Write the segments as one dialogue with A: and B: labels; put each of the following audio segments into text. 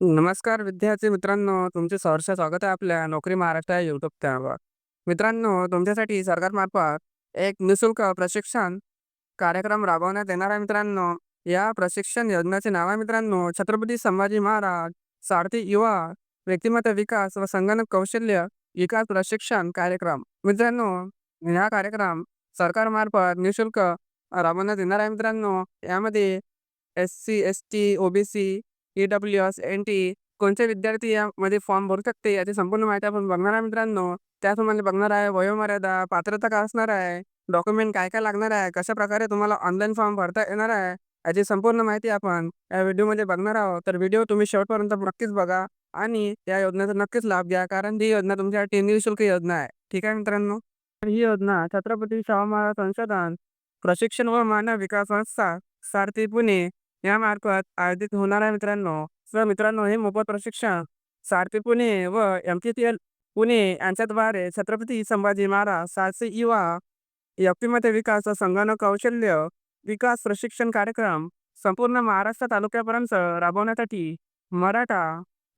A: नमस्कार विद्यार्थी मित्रांनो, तुमचे सहर्ष स्वागत आहे आपल्या नोकरी महाराष्ट्र या यूट्यूब चॅनलवर. मित्रांनो, तुमच्यासाठी सरकारमार्फत एक निःशुल्क प्रशिक्षण कार्यक्रम राबवण्यात येणार आहे मित्रांनो. या प्रशिक्षण योजनेचे नाव आहे मित्रांनो, छत्रपती संभाजी महाराज सारथी युवा व्यक्तिमत्व विकास व संगणक कौशल्य विकास प्रशिक्षण कार्यक्रम. मित्रांनो, हा कार्यक्रम सरकारमार्फत निःशुल्क राबवण्यात येणार आहे मित्रांनो. यामध्ये S C, S T, O B C, E W S, N T कोणते विद्यार्थी यामध्ये फॉर्म भरू शकते याची संपूर्ण माहिती आपण बघणार आहे मित्रांनो. त्याचप्रमाणे बघणार आहे वयोमर्यादा, पात्रता काय असणार आहे, डॉक्युमेंट काय-काय लागणार आहे, कशाप्रकारे तुम्हाला ऑनलाईन फॉर्म भरता येणार आहे, याची संपूर्ण माहिती आपण या व्हिडिओमध्ये बघणार आहोत. तर व्हिडिओ तुम्ही शेवटपर्यंत नक्कीच बघा आणि या योजनेचा नक्कीच लाभ घ्या. कारण ही योजना तुमच्यासाठी निःशुल्क योजना आहे. ठीक आहे मित्रांनो. तर ही योजना छत्रपती शाहू महाराज संशोधन प्रशिक्षण व मानव विकास संस्था सारथी पुणे यामार्फत आयोजित होणार आहे मित्रांनो. तर मित्रांनो हे मोफत प्रशिक्षण सारथी पुणे व M T T L Pune यांच्याद्वारे छत्रपती संभाजी महाराज साहसी युवा व्यक्तिमत्व विकास संगणक कौशल्य विकास प्रशिक्षण कार्यक्रम संपूर्ण महाराष्ट्र तालुक्यापर्यंत राबवण्यासाठी मराठा,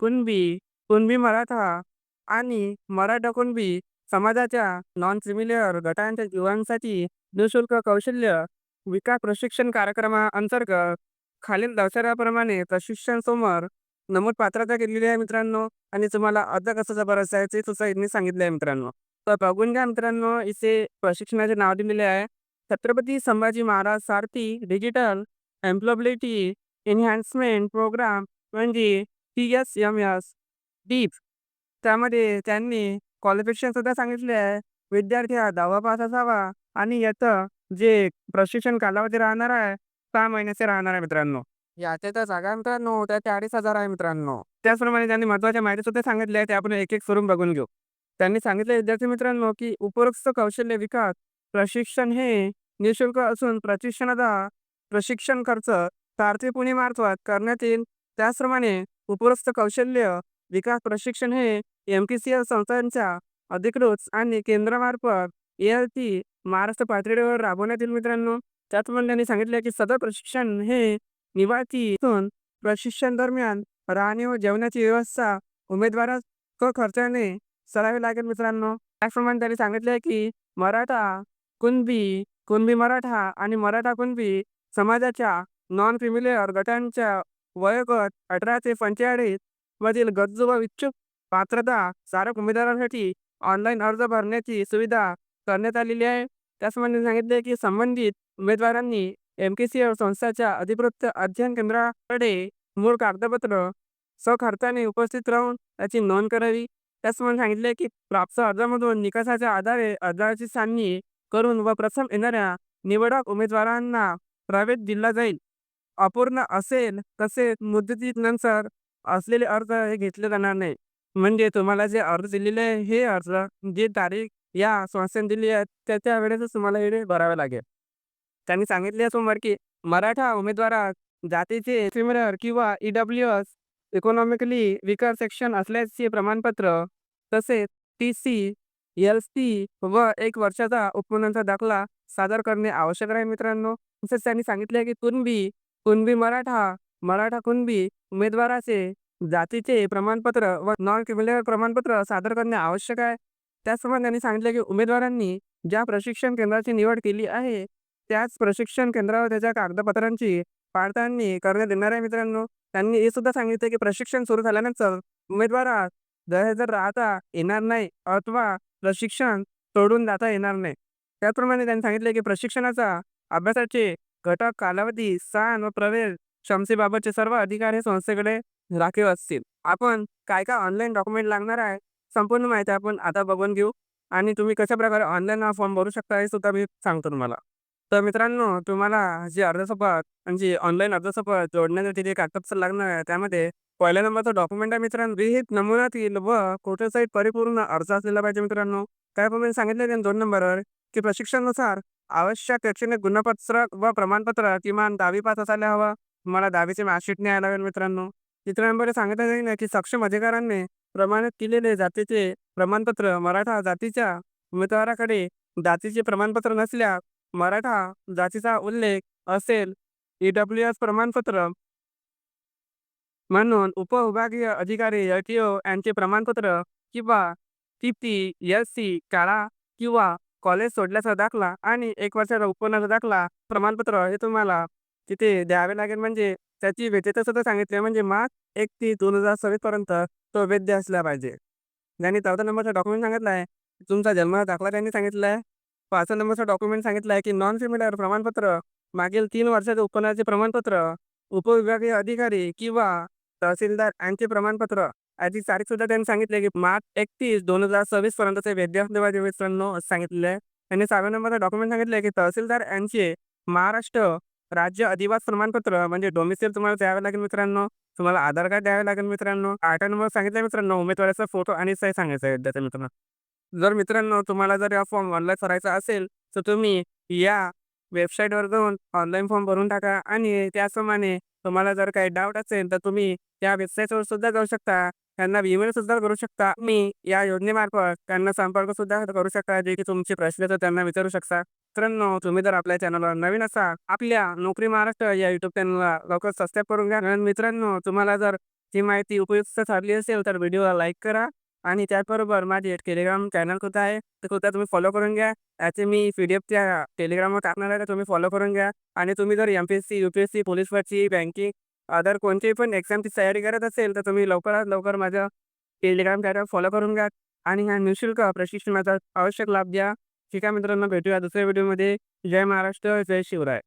A: कुणबी, कुणबी मराठा आणि मराठा कुणबी समाजाच्या नॉन क्रिमिलियर गटांच्या युवांसाठी निःशुल्क कौशल्य विकास प्रशिक्षण कार्यक्रमा अंतर्गत खालील दर्शनाप्रमाणे प्रशिक्षण समोर नमूद पात्रता केलेली आहे मित्रांनो आणि तुम्हाला अर्ज कसं भरायचं आहे ते सुद्धा यांनी सांगितलं आहे मित्रांनो. तर बघून घ्या मित्रांनो इथे प्रशिक्षणाचे नाव दिलेले आहे. Chhatrapati Sambhaji Maharaj Sarthi digital employability enhancement program म्हणजे T S M S deep. त्यामध्ये त्यांनी क्वालिफिकेशन सुद्धा सांगितले आहे. विद्यार्थी हा 10वा पास असावा आणि याचं जे प्रशिक्षण कालावधी राहणार आहे 6 महिन्याचे राहणार आहे मित्रांनो. याच्या त्या जागा मित्रांनो त्या 40,000 आहे मित्रांनो. त्याचप्रमाणे त्यांनी महत्त्वाच्या माहिती सुद्धा सांगितल्या आहे, त्या आपण एक-एक करून बघून घेऊ. त्यांनी सांगितले विद्यार्थी मित्रांनो, की उपरोक्त कौशल्य विकास प्रशिक्षण हे निःशुल्क असून प्रशिक्षणाचा प्रशिक्षण खर्च सारथी पुणे मार्फत करण्यात येईल. त्याचप्रमाणे उपरोक्त कौशल्य विकास प्रशिक्षण हे एम-टी-सी-एल संस्थांच्या अधिकृत आणि केंद्रामार्फत ए-एल-टी महाराष्ट्र पातळीवर राबवण्यात येईल मित्रांनो. त्यात त्यांनी सांगितले की सदर प्रशिक्षण हे निवासी असून प्रशिक्षण दरम्यान राहणे व जेवणाची व्यवस्था उमेदवारास खर्चाने करावी लागेल मित्रांनो. त्याचप्रमाणे त्यांनी सांगितले की मराठा, कुणबी, कुणबी मराठा आणि मराठा कुणबी समाजाच्या नॉन क्रिमिलेअर गटांच्या वयोगट 18 ते 45 मधील गरजू व इच्छुक पात्रता सारक उमेदवारांसाठी ऑनलाईन अर्ज भरण्याची सुविधा करण्यात आलेली आहे. त्याचप्रमाणे म्हणजे सांगितले की संबंधित उमेदवारांनी एम के सी एल संस्थांच्या अधिकृत अध्ययन केंद्राकडे मूळ कागदपत्र सखर्चाने उपस्थित राहून त्याची नोंद करावी. त्याचप्रमाणे सांगितले की प्राप्त अर्जामधून निकषाच्या आधारे अर्जाची सांगणी करून व प्रथम येणाऱ्या निवडक उमेदवारांना प्रवेश दिला जाईल. अपूर्ण असेल तसेच मुदतीनंतर असलेले अर्ज हे घेतले जाणार नाही. म्हणजे तुम्हाला जे अर्ज दिलेले आहे हे अर्ज जी तारीख या संस्थेने दिली आहे त्या त्या वेळेसच तुम्हाला हे भरावे लागेल. त्यांनी सांगितले समोर की मराठा उमेदवारात जातीचे क्रिमिलियर किंवा ई-डब्ल्यू-एस इकॉनॉमिकली विकर सेक्शन असल्याचे प्रमाणपत्र तसेच टी-सी, एल-सी व एक वर्षाचा उत्पन्नाचा दाखला सादर करणे आवश्यक आहे मित्रांनो. तसेच त्यांनी सांगितले की कुणबी, कुणबी मराठा, मराठा कुणबी उमेदवाराचे जातीचे प्रमाणपत्र व नॉन क्रिमिनल प्रमाणपत्र सादर करणे आवश्यक आहे. त्याचप्रमाणे त्यांनी सांगितले की उमेदवारांनी ज्या प्रशिक्षण केंद्राची निवड केली आहे त्याच प्रशिक्षण केंद्रावर त्याच्या कागदपत्रांची पडताळणी करण्यात येणार आहे मित्रांनो. त्यांनी हे सुद्धा सांगितले की प्रशिक्षण सुरू झाल्यानंतर उमेदवारास गैरहजर राहता येणार नाही अथवा प्रशिक्षण सोडून जाता येणार नाही. त्याचप्रमाणे त्यांनी सांगितले की प्रशिक्षणाचा अभ्यासाचे घटक कालावधी, स्थान व प्रवेश क्षमतेबाबतचे सर्व अधिकार हे संस्थेकडे राखीव असतील. आपण काय काय ऑनलाईन डॉक्युमेंट लागणार आहे संपूर्ण माहिती आपण आता बघून घेऊ आणि तुम्ही कशाप्रकारे ऑनलाईन हा फॉर्म भरू शकता हे सुद्धा मी सांगतो तुम्हाला. तर मित्रांनो तुम्हाला जे अर्जसोबत म्हणजे ऑनलाईन अर्जसोबत जोडण्यासाठी जे कागदपत्र लागणार आहे त्यामध्ये पहिल्या नंबरचं डॉक्युमेंट आहे मित्रांनो विहित नमुन्यातील व फोटोसहित परिपूर्ण अर्ज असलेला पाहिजे मित्रांनो. त्याप्रमाणे सांगितले दोन नंबरवर की प्रशिक्षणानुसार आवश्यक शैक्षणिक गुणपत्र व प्रमाणपत्र किमान 10वी पास असायला हवं. तुम्हाला 10वीचे मार्कशीट न्यायला लागेल मित्रांनो. चित्रांमध्ये सांगता येईल की सक्षम अधिकाऱ्यांनी प्रमाणित केलेले जातीचे प्रमाणपत्र मराठा जातीच्या उमेदवाराकडे जातीचे प्रमाणपत्र नसल्यास मराठा जातीचा उल्लेख असेल. ई-डब्ल्यू-एस प्रमाणपत्र. म्हणून उपविभागीय अधिकारी एल यांचे प्रमाणपत्र किंवा टी एस सी काळा किंवा कॉलेज सोडल्याचा दाखला आणि एक वर्षाचा उत्पन्नाचा दाखला प्रमाणपत्र हे तुम्हाला तिथे द्यावे लागेल. म्हणजे त्याची वैधता सुद्धा सांगितली म्हणजे मार्च एकतीस दोन हजार सव्वीसपर्यंत तो वैध असला पाहिजे. त्यांनी चौथा नंबरचा डॉक्युमेंट सांगितला आहे तुमचा जन्म दाखला त्यांनी सांगितला आहे. पाचव्या नंबरचा डॉक्युमेंट सांगितला आहे की नॉन फेमिलियर प्रमाणपत्र मागील तीन वर्षाचे उत्पन्नाचे प्रमाणपत्र उपविभागीय अधिकारी किंवा तहसीलदार यांचे प्रमाणपत्र. याची तारीख सुद्धा त्यांनी सांगितले की मार्च एकतीस दोन हजार सव्वीस पर्यंतचे देवाचे मित्रांनो सांगितले आहे. त्यांनी सहाव्या नंबरचा डॉक्युमेंट सांगितले की तहसीलदार यांचे महाराष्ट्र राज्य अधिवास प्रमाणपत्र म्हणजे डोमिसिल तुम्हाला द्यावे लागेल मित्रांनो. तुम्हाला आधार कार्ड द्यावे लागेल मित्रांनो. आठ नंबर सांगितलं मित्रांनो. उमेदवाराचा फोटो आणि सही सांगायचं आहे विद्यार्थी मित्रांनो. जर मित्रांनो तुम्हाला जर या फॉर्म ऑनलाईन करायचा असेल तर तुम्ही या वेबसाईटवर जाऊन ऑनलाईन फॉर्म भरून टाका आणि त्याचप्रमाणे तुम्हाला जर काही डाऊट असेल तर तुम्ही त्या वेबसाईटवर सुद्धा जाऊ शकता. त्यांना ईमेल सुद्धा करू शकता. मी या योजनेमार्फत त्यांना संपर्क सुद्धा करू शकता जे की तुमचे प्रश्न तर त्यांना विचारू शकता. मित्रांनो तुम्ही जर आपल्या चॅनलवर नवीन असाल आपल्या नोकरी महाराष्ट्र या युट्यूब चॅनलला लवकर सबस्क्राईब करून घ्या. मित्रांनो तुम्हाला जर ही माहिती उपयुक्त ठरली असेल तर व्हिडिओला लाईक करा. आणि त्याचबरोबर माझी एक टेलिग्राम चॅनल सुद्धा आहे. तर सुद्धा तुम्ही फॉलो करून घ्या. याचे मी पी डी एफ त्या टेलिग्रामवर टाकणार आहे. तर तुम्ही फॉलो करून घ्या. आणि तुम्ही जर M P S C U P S C police भरती बँकिंग अदर कोणतीही पण एक्झामची तयारी करत असेल तर तुम्ही लवकरात लवकर माझं टेलिग्राम चॅनल फॉलो करून घ्या. आणि ह्या निशुल्क प्रशिक्षणाचा आवश्यक लाभ द्या ठीक आहे मित्रांनो भेटूया दुसऱ्या व्हिडिओमध्ये जय महाराष्ट्र जय शिवराय.